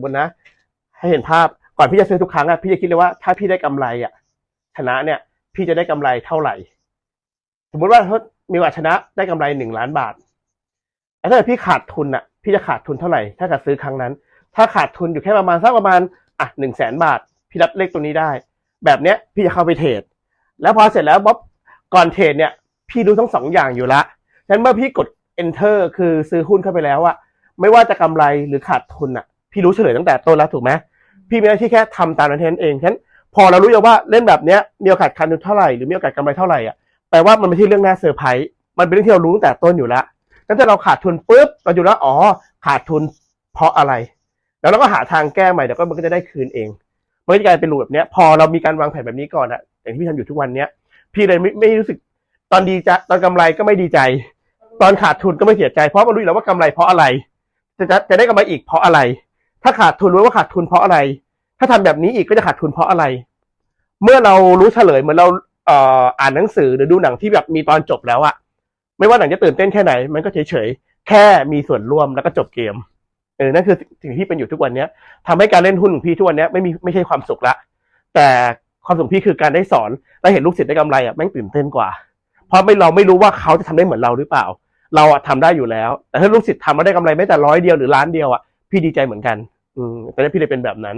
มมตินะ ให้เห็นภาพก่อนพี่จะซื้อทุกครั้งอะพี่จะคิดเลยว่าถ้าพี่ได้กำไรอะชนะเนี่ย พี่จะได้กำไรเท่าไหร่ สมมติว่าามีโอกาชนะได้กำไรหนึ่งล้านบาทแล้วถ้าพี่ขาดทุนอะพี่จะขาดทุนเท่าไหร่ ถ้าเกิดซื้อครั้งนั้น ถ้าขาดทุนอยู่แค่ประมาณสักประมาณอะหนึ่งแสนบาท พี่รับเลขตัวนี้ได้ แบบเนี้ยพี่จะเข้าไปเทรดแล้วพอเสร็จแล้วบ๊อบก่อนเทรดเนี่ย พี่รู้ทั้งสองอย่างอยู่ละฉะนั้นเมื่อพี่กด enter คือซื้อหุ้นเข้าไปแล้วอะไม่ว่าจะกำไรหรือขาดทุนอะ พี่รู้เฉลยตั้งแต่ต้นแล้วถูกไหมพี่มีหน้าที่แค่ทำตามนั้นเทนเองฉะนั้นพอเรารู้แล้วว่าเล่นแบบเนี้ยมีโอกาสขาดทุนเท่าไหร่หรือมีโอกาสกำไรเท่าไหร่อะแปลว่ามันไม่ใช่เรื่องน่าเซอร์ไพรส์มันเป็นเรื่องที่เรารู้ตั้งแต่ต้นอยู่แล้วงั้นถ้าเราขาดทุนปุ๊บเราอยู่แล้วอ๋อขาดทุนเพราะอะไร แล้วเราก็หาทางแก้ใหม่เดี๋ยวก็มันก็จะได้คืนเองมันก็จะกลายเป็นรูปแบบเนี้ยพอเรามีการวางแผนแบบนี้ก่อนอะอย่างที่พี่ทำอยู่ทุกวันเนี้ยพี่เลยไม่ไม่รู้สึกตอนดีใจตอนกำไรก็ไม่ดีใจ ตอนขาดทุนก็ไม่เสียใจเพราะมันรู้แล้วว่ากำไรเพราะอะไร จะจะได้กำไรอีกเพราะอะไร ถ้าขาดทุนรู้ว่าขาดทุนเพราะอะไร ถ้าทำแบบนี้อีกก็จะขาดทุนเพราะอะไร เมื่อเรารู้เฉลยเหมือนเราเอ่อ่านหนังสือหรือดูหนังที่แบบมีตอนจบแล้วอะไม่ว่าหนังจะตื่นเต้นแค่ไหน มันก็เฉยเฉยๆแค่มีส่วนร่วมแล้วก็จบเกมเออนั่นคือสิ่งที่เป็นอยู่ทุกวันเนี้ยทำให้การเล่นหุ้นของพี่ทุกวันเนี้ยไม่มีไม่ใช่ความสุขละ แต่ความสุขพี่คือการได้สอนและเห็นลูกศิษย์ได้กำไรอะแม่งตื่นเต้นกว่า เพราะไม่เราไม่รู้ว่าเขาจะทำได้เหมือนเราหรือเปล่า เราอะทำได้อยู่แล้ว แต่ถ้าลูกศิษย์ทำมาได้กำไรไม่แต่ร้อยเดียวหรือล้านเดียวอะพี่ดีใจเหมือนกัน อืมตอนนี้พี่เลยเป็นแบบนั้น